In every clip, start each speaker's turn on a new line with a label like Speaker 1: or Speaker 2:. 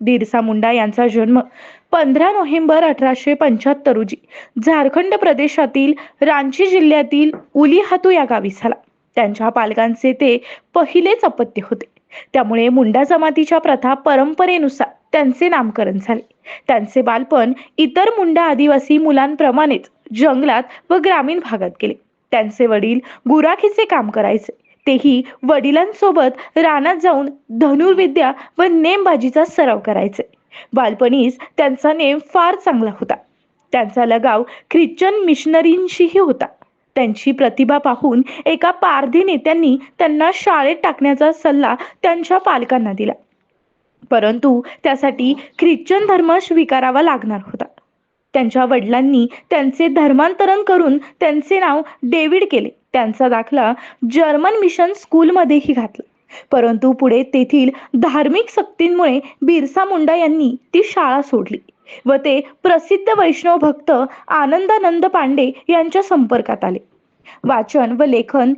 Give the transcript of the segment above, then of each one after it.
Speaker 1: बिरसा मुंडा यांचा जन्म पंधरा नोव्हेंबर अठराशे पंच्याहत्तर रोजी झारखंड प्रदेशातील रांची जिल्ह्यातील उलीहातू या गावी झाला. त्यांच्या पालकांचे ते पहिलेच अपत्य होते. त्यामुळे मुंडा जमातीच्या प्रथा परंपरेनुसार त्यांचे नामकरण झाले. त्यांचे बालपण इतर मुंडा आदिवासी मुलांप्रमाणेच जंगलात व ग्रामीण भागात गेले. त्यांचे वडील गुराखीचे काम करायचे. तेही वडिलांसोबत रानात जाऊन धनुर्विद्या व नेमबाजीचा सराव करायचे. बालपणीच त्यांचा नेम फार चांगला होता. त्यांचा लगाव ख्रिश्चन मिशनरींशीही होता. त्यांची प्रतिभा पाहून एका पारधी नेत्यांनी त्यांना शाळेत टाकण्याचा सल्ला त्यांच्या पालकांना दिला. परंतु त्यासाठी ख्रिश्चन धर्म स्वीकारावा लागणार होता. त्यांच्या वडिलांनी त्यांचे धर्मांतरण करून त्यांचे नाव डेव्हिड केले. त्यांचा दाखला जर्मन मिशन स्कूलमध्येही घातला. परंतु पुढे तेथील धार्मिक सक्तींमुळे बिरसा मुंडा यांनी ती शाळा सोडली व ते प्रसिद्ध वैष्णव भक्त आनंदानंद पांडे यांच्या संपर्कात आले. वाचन व लेखन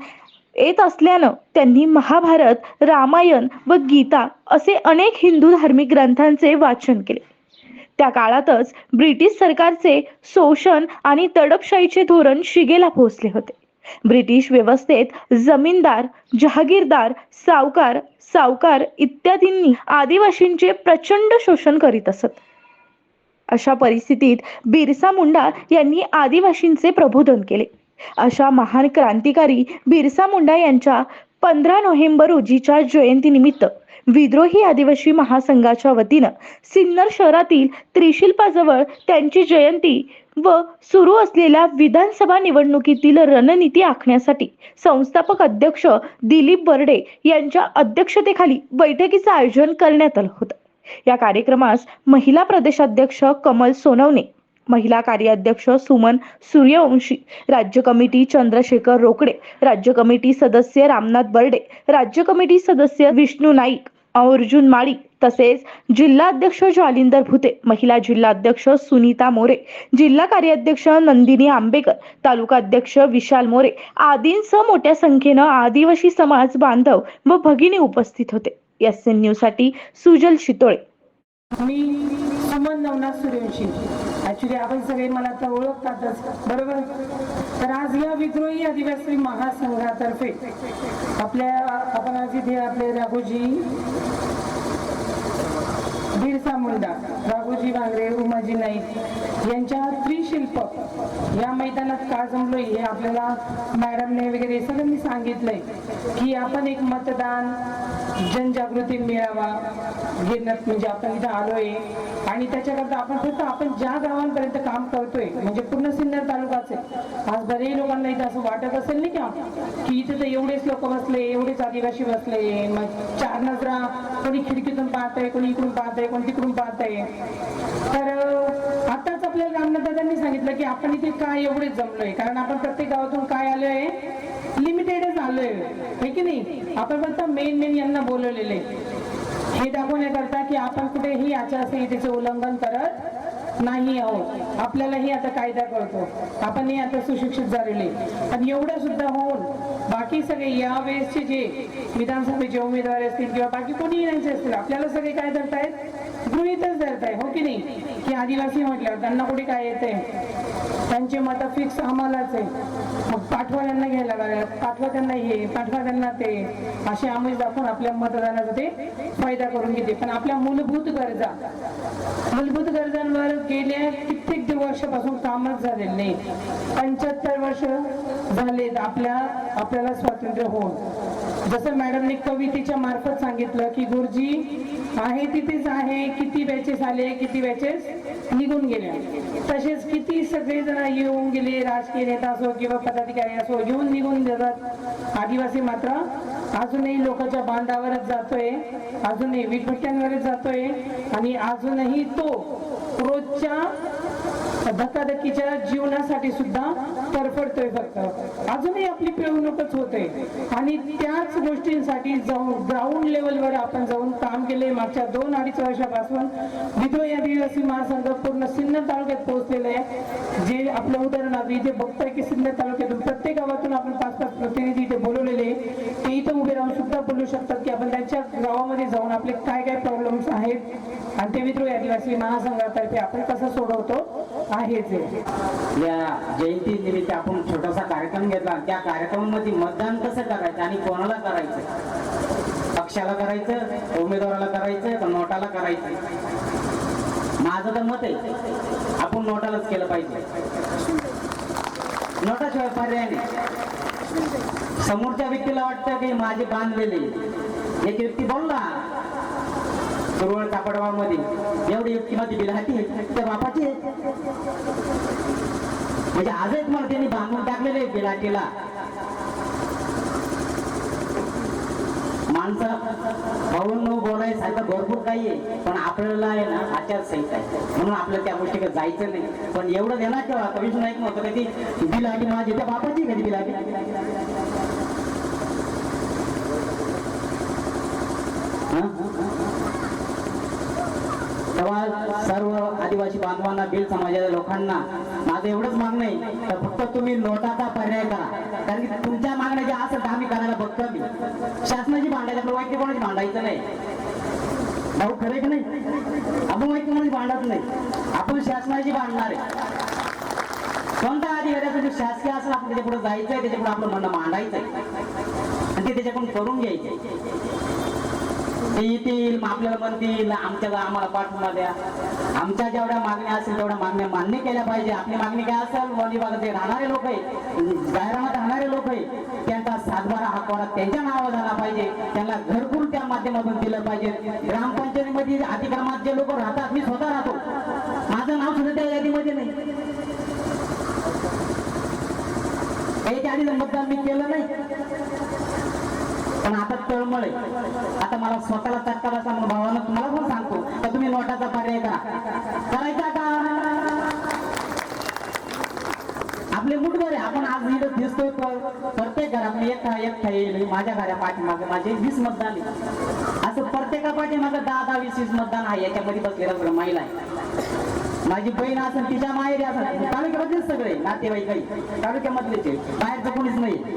Speaker 1: येत असल्यानं त्यांनी महाभारत रामायण व गीता असे अनेक हिंदू धार्मिक ग्रंथांचे वाचन केले. त्या काळातच ब्रिटिश सरकारचे शोषण आणि तडपशाहीचे धोरण शिगेला पोहोचले होते. ब्रिटिश व्यवस्थेत जमीनदार जहागीरदार सावकार सावकार इत्यादींनी आदिवासींचे प्रचंड शोषण करीत असत. अशा परिस्थितीत बिरसा मुंडा यांनी आदिवासींचे प्रबोधन केले. अशा महान क्रांतिकारी बिरसा मुंडा यांच्या पंधरा नोव्हेंबर रोजीच्या जयंतीनिमित्त विद्रोही आदिवासी महासंघाच्या वतीनं सिन्नर शहरातील त्रिशिल्पाजवळ त्यांची जयंती व सुरू असलेल्या विधानसभा निवडणुकीतील रणनीती आखण्यासाठी संस्थापक अध्यक्ष दिलीप बर्डे यांच्या अध्यक्षतेखाली बैठकीचं आयोजन करण्यात आलं होतं. या कार्यक्रमास महिला प्रदेशाध्यक्ष कमल सोनवणे महिला कार्याध्यक्ष सुमन सूर्यवंशी राज्य कमिटी चंद्रशेखर रोकडे राज्य कमिटी सदस्य रामनाथ बर्डे राज्य कमिटी सदस्य विष्णू नाईक अर्जुन माळी तसेच जिल्हाध्यक्ष जालिंदर भुते महिला जिल्हाध्यक्ष सुनीता मोरे जिल्हा कार्याध्यक्ष नंदिनी आंबेकर तालुका अध्यक्ष विशाल मोरे आदींसह मोठ्या संख्येनं आदिवासी समाज बांधव व भगिनी उपस्थित होते. एस एन न्यूजसाठी सुजल शितोळे.
Speaker 2: मी सुमन नवनाथ सूर्यवंशी. ऍक्च्युली आपण सगळे मला तर ओळखतातच. बरोबर? तर आज या विद्रोही आदिवासी महासंघातर्फे आपल्या आपण आज इथे आपले राघोजी बिरसा मुंडा राघोजी वांगरे उमाजी नाईक यांच्या त्रिशिल्प या मैदानात का जमलोय हे आपल्याला मॅडमने वगैरे सगळ्यांनी सांगितलंय की आपण एक मतदान जनजागृती मेळावा घेण्यात म्हणजे आपण इथं आलोय आणि त्याच्याकरता आपण फक्त आपण ज्या गावांपर्यंत काम करतोय म्हणजे पूर्ण सिन्नर तालुकाचे आज बरेही लोकांना इथं असं वाटत असेल नाही का की इथे तर एवढेच लोक बसले एवढेच आदिवासी बसले मग चार नजरा कोणी खिडकीतून पाहतंय कोणी इकडून पाहतंय पण तिकडून पाहतंय. तर आताच आपल्याला रामनाथदादांनी सांगितलं की आपण इथे काय एवढेच जमलोय? कारण आपण प्रत्येक गावातून काय आलोय? लिमिटेडच आलोय. हे की नाही? आपण फक्त मेन मेन यांना बोलवलेले हे दाखवण्याकरता की आपण कुठेही आचारसंहितेचे उल्लंघन करत नाही आहोत. आपल्यालाही आता कायदा कळतो. आपणही आता सुशिक्षित झालेले पण एवढं सुद्धा होऊन बाकी सगळे या वेळेसचे जे विधानसभेचे उमेदवार असतील किंवा बाकी कोणी यांचे असतील आपल्याला सगळे काय धरतायत? गृहितच धरताय हो की नाही? की आदिवासी म्हटल्यावर त्यांना कुठे काय येते त्यांचे मत फिक्स आम्हालाच आहे. मग पाठवा त्यांना घ्यायला लागल्या पाठवा त्यांना हे पाठवा त्यांना ते. असे आम्ही दाखवून आपल्या मतदानाचा ते फायदा करून घेते. पण आपल्या मूलभूत गरजा मूलभूत गरजांवर गेल्या कित्येक वर्षापासून कामच झालेलं नाही. पंच्याहत्तर वर्ष झालेत आपल्या आपल्याला स्वातंत्र्य होऊन. जसं मॅडमने कवितेच्या मार्फत सांगितलं की गुरुजी आहे तिथेच आहे किती बॅचेस आले किती बॅचेस निघून गेले तसेच किती सगळेजण येऊन गेले राजकीय नेता असो किंवा पदाधिकारी असो येऊन निघून जातात. आदिवासी मात्र अजूनही लोकांच्या बांधावरच जातोय अजूनही विठभट्ट्यांवरच जातोय आणि अजूनही तो रोजच्या धक्काधक्कीच्या जीवनासाठी सुद्धा तरफडतोय फक्त. अजूनही आपली पिळवणूकच होते. आणि त्याच गोष्टींसाठी जाऊन ग्राउंड लेवलवर आपण जाऊन काम केले मागच्या दोन अडीच वर्षापासून. विधो आदिवासी महासंघ पूर्ण सिन्नर तालुक्यात पोहोचलेलं आहे. जे आपलं उदाहरण आधी इथे बघतोय की सिन्नर तालुक्यातून प्रत्येक गावातून आपण पाच पाच प्रतिनिधी इथे बोलत गेले ते इथं उभे राहून सुद्धा बोलू शकतात की आपण त्यांच्या गावामध्ये जाऊन आपले काय काय प्रॉब्लेम्स आहेत. आणि ते विद्रोही आदिवासी महासंघातर्फे आपण कसं सोडवतो आहेच
Speaker 3: या जयंती निमित्त आपण छोटासा कार्यक्रम घेतला. त्या कार्यक्रमामध्ये मतदान कसं करायचं आणि कोणाला करायचं? पक्षाला करायचं उमेदवाराला करायचं का नोटाला करायचं? माझं तर मत आहे आपण नोटालाच केलं पाहिजे. नोटाशिवाय पर्याय नाही. समोरच्या व्यक्तीला वाटतं की माझे बांधलेले. एक व्यक्ती बोलला सुरवळ कापडवामध्ये. एवढी व्यक्ती माझी बिलाटी त्या बापाची. म्हणजे आजच मला त्यांनी बांधून टाकलेले बिलाटीला. माणसं भाऊन न बोलायसारखं भरपूर काही आहे पण आपल्याला आहे ना आचारसंहिता आहे. म्हणून आपल्याला त्या गोष्टीकडे जायचं नाही. पण एवढं देणार ठेवा कधीच नाही नव्हतं कधी बिलाटी माझी त्या बापाची कधी बिलाटी? तेव्हा सर्व आदिवासी बांधवांना बिल समाजाच्या लोकांना माझं एवढंच मागणं आहे तर फक्त तुम्ही नोटाचा पर्याय करा. कारण की तुमच्या मागण्या ज्या असं तर आम्ही करायला बघतो मी? शासनाची भांडायचं आपलं वाईट कोणाची भांडायचं नाही. भाऊ खरे की नाही? आपण वाईट कोणाची भांडत नाही. आपण शासनाची भांडणार आहे. कोणता अधिकाऱ्याचं जे शासकीय असेल आपण त्याच्या पुढे जायचं आहे त्याच्या पुढे आपलं म्हणणं मांडायचं आहे आणि ते त्याच्याकडून करून घ्यायचं आहे ते येतील मग आपल्याला म्हणतील आमच्या आम्हाला पाठवून द्या. आमच्या जेवढ्या मागण्या असतील तेवढ्या मागण्या मान्य केल्या पाहिजे. आपली मागणी काय असेल? वन विभागात जे राहणारे लोक आहे जाहिरामात राहणारे लोक आहे त्यांचा सातबारा हाकवारा त्यांच्या नावावर झाला पाहिजे. त्यांना घरकुल त्या माध्यमातून दिलं पाहिजे. ग्रामपंचायतीमध्ये अतिक्रमात जे लोक राहतात मी स्वतः राहतो. माझं नाव सुद्धा त्या यादीमध्ये नाही. याच्या आधी मतदान मी केलं नाही. पण आता तळमळ आहे. आता मला स्वतःला चटका बसा म्हणून भावानं तुम्हाला पण सांगतो. तर तुम्ही नोटाचा पर्याय करा. करायचा का? आपले मुठभर आहे आपण आज इथं दिसतोय प्रत्येक घरात एक एक येईल. माझ्या घरा पाठीमागे माझे वीस मतदान आहे. असं प्रत्येका पाठीमागे दहा दहा वीस वीस मतदान आहे. याच्यामध्ये बसलेला सगळं महिला आहे. माझी बहीण असेल तिच्या माहेरी असेल. तालुक्यामधलेच सगळे नातेवाईक काही तालुक्यामधलेच बाहेरचं कोणीच नाही.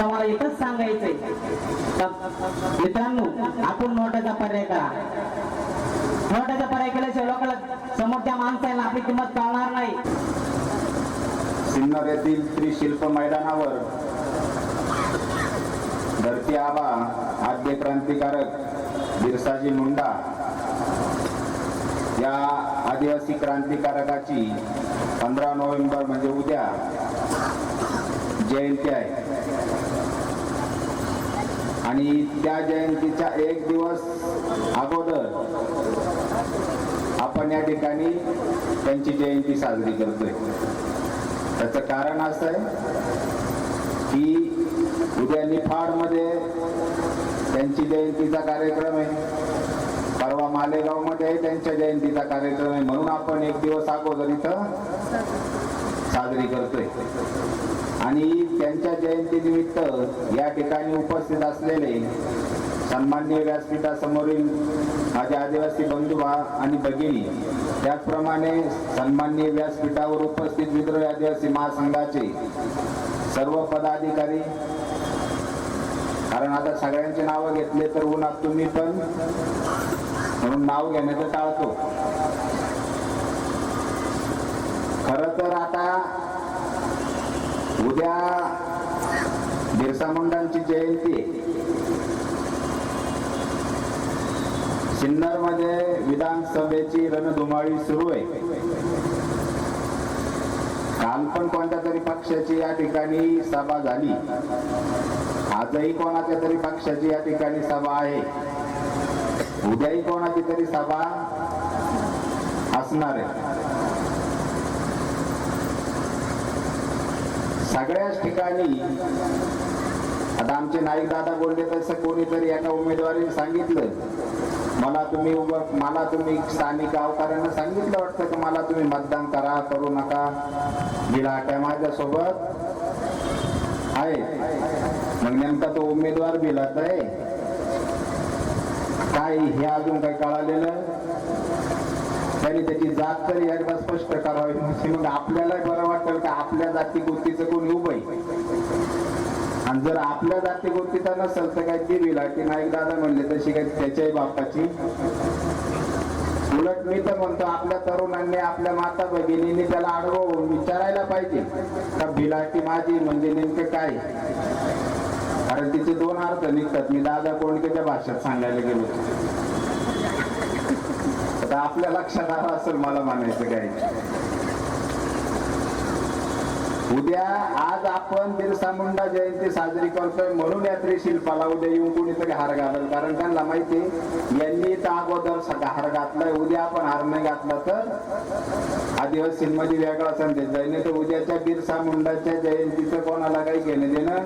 Speaker 3: आता मला एकच सांगायचंय. मित्रांनो आपण नोटाचा पर्याय करा. नोटाचा पर्याय केल्याशिवाय लोकांना समोरच्या माणसाला आपली किंमत कळणार नाही.
Speaker 4: सिन्नर येथील शिल्प मैदानावर धरती आबा आद्य क्रांतिकारक बिरसाजी मुंडा या आदिवासी क्रांतिकारकाची पंधरा नोव्हेंबर म्हणजे उद्या जयंती आहे. आणि त्या जयंतीच्या एक दिवस अगोदर आपण या ठिकाणी त्यांची जयंती साजरी करतोय. त्याचं कारण असं आहे की उद्या निफाडमध्ये त्यांची जयंतीचा कार्यक्रम आहे. परवा मालेगावमध्ये त्यांच्या जयंतीचा कार्यक्रम आहे म्हणून आपण एक दिवस अगोदर इथं साजरी करतोय. आणि त्यांच्या जयंतीनिमित्त या ठिकाणी उपस्थित असलेले सन्माननीय व्यासपीठासमोरील माझे आदिवासी बंधू भा- आणि भगिनी त्याचप्रमाणे सन्माननीय व्यासपीठावर उपस्थित विद्रोही आदिवासी महासंघाचे सर्व पदाधिकारी कारण आता सगळ्यांची नावं घेतले तर उन्हात तुम्ही पण म्हणून नाव घेण्याचं टाळतो. खर तर आता उद्या बिरसा मुंडांची जयंती सिन्नरमध्ये विधानसभेची रणधुमाळी सुरू आहे. काल पण कोणत्या तरी पक्षाची या ठिकाणी सभा झाली. आजही कोणाच्या तरी पक्षाची या ठिकाणी सभा आहे. उद्याही कोणाची तरी सभा असणार आहे. सगळ्याच ठिकाणी आता आमचे नाईक दादा बोलले तसं कोणीतरी एका उमेदवारीने सांगितलं. मला तुम्ही उभं मला तुम्ही स्थानिक गावकऱ्यांना सांगितलं वाटतं की मला तुम्ही मतदान करा करू नका. बिलाट्या माझ्यासोबत. आहे. मग नेमका तो उमेदवार बिलात आहे. काय हे अजून काही कळालेलं? त्यांनी त्याची जात तरी एकदा स्पष्ट करावी. मग आपल्याला बरं वाटेल का? आपल्या जाती गोष्टीचं कोणी उभं आहे? आणि जर आपल्या जाती गोष्टीचा नसेल तर काय ती विलाटी नाईक दादा म्हणले तशी काय त्याच्याही बापाची. उलट मी तर म्हणतो आपल्या तरुणांनी आपल्या माता भगिनींनी त्याला अडवून विचारायला पाहिजे. का बिलाटी माझी म्हणजे नेमकं काय? कारण तिचे दोन अर्थ निघतात. मी दादा कोणत्याच्या भाषेत सांगायला गेलो आता आपल्या लक्षात आलं असेल मला म्हणायचं काय उद्या आज आपण बिरसा मुंडा जयंती साजरी करतोय म्हणून यात्री शिल्पाला उद्या येऊन कोणीतरी हार घालेल. कारण त्यांना माहिती यांनी तर अगोदर सगळा हार घातलाय. उद्या आपण हार नाही घातला तर आदिवासींमध्ये वेगळा संदेश जाईल. तर उद्याच्या बिरसा मुंडाच्या जयंतीचं कोणाला काही घेणं देणं?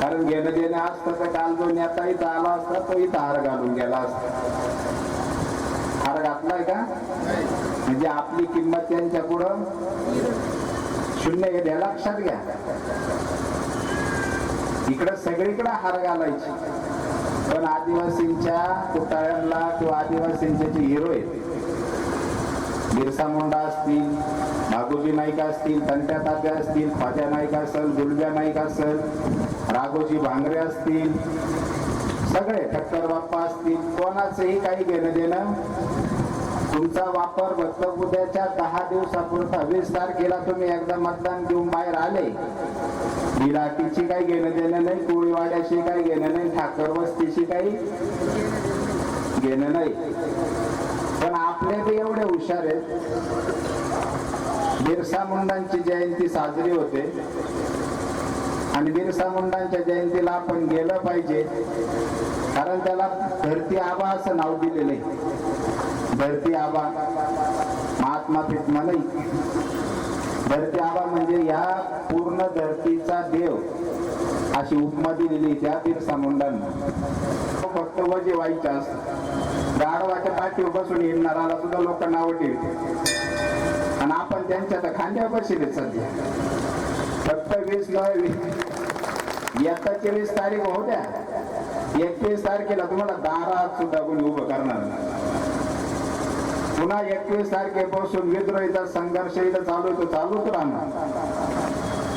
Speaker 4: कारण घेणं देणं असतं तर काल जो नेता इथं आला असता तो इथं हार घालून गेला असता. घातलाय का? म्हणजे आपली किंमत त्यांच्या पुढं शून्य हे लक्षात घ्या. इकडं सगळीकडे हार घालायची. पण आदिवासींच्या पुतळ्यांना किंवा आदिवासींचे जे हिरो आहेत बिरसा मुंडा असतील भागोजी नाईक असतील तंट्या तात्या असतील फाज्या नाईक असेल गुलब्या नाईक असेल राघोजी भांगरे असतील सगळे ठक्कर बाप्पा असतील कोणाचंही काही घेणं देणं तुमचा वापर फक्त उद्याच्या दहा दिवसापुरता. वीस तारखेला तुम्ही एकदा मतदान घेऊन बाहेर आले. बिलाटीची काही घेणं देणं नाही कोळीवाड्याशी काही घेणं नाही ठाकर वस्तीशी काही घेणं नाही. पण आपले बी एवढे हुशार आहेत. बिरसा मुंडांची जयंती साजरी होते. आणि बिरसा मुंडांच्या जयंतीला आपण गेलं पाहिजे. कारण त्याला धरती आबा असं नाव दिलेलं आहे. धरती आबा महात्मा फिटमा नाही धरती आबा म्हणजे या पूर्ण धरतीचा देव अशी उपमा दिलेली त्या बिरसा मुंडांना तो फक्त वजे व्हायच्या असत गाढवाच्या पाठीवर बसून येणाराला सुद्धा लोक नावं ठेवते आणि आपण त्यांच्या तर खांद्यावर बसले सध्या. फक्त वीस नव्हे वीस. तारीख होत्या द्या. एकवीस तारखेला तुम्हाला दारात सुद्धा कोणी उभं करणार नाही. पुन्हा एकवीस तारखेपासून विद्रोहीचा संघर्ष इथं चालू तो चालूच राहणार.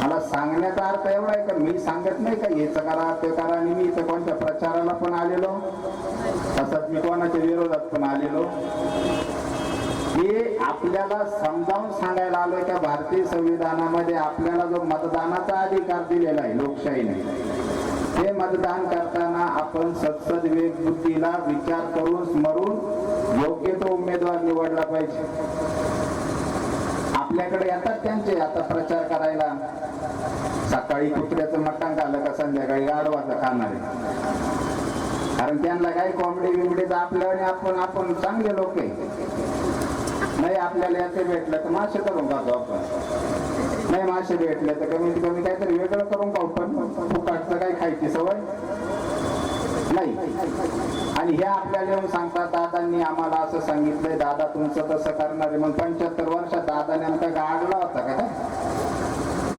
Speaker 4: मला सांगण्याचा अर्थ एवढा आहे का मी सांगत नाही का हेच करा ते करा आणि मी इथं कोणत्या प्रचाराला पण आलेलो? तसंच मी कोणाच्या विरोधात पण आलेलो? हे आपल्याला समजावून सांगायला आलोय का भारतीय संविधानामध्ये आपल्याला जो मतदानाचा अधिकार दिलेला आहे लोकशाहीने ते मतदान करताना आपण सत्सद वेग बुद्धीला विचार करून स्मरून योग्य तो उमेदवार निवडला पाहिजे. आपल्याकडे येतात त्यांचे आता प्रचार करायला. सकाळी कुत्र्याचं मटण खाल्लं का संध्याकाळी गाडवाचं खाणार कारण त्यांना काही कॉमेडी बिमडीच आपल्या आणि आपण आपण चांगले लोक आहे. नाही आपल्याला याचे भेटलं तर मासे करून खातो आपण. नाही मासे भेटले तर कमीत कमी काहीतरी वेगळं करून खाऊ पण फुकाटचं काही खायची सवय. नाही आणि हे आपल्याला येऊन सांगतात दादांनी आम्हाला असं सांगितलंय दादा तुमचं तसं करणार आहे मग पंच्याहत्तर वर्षात दादा नेमका गाडला होता का काय?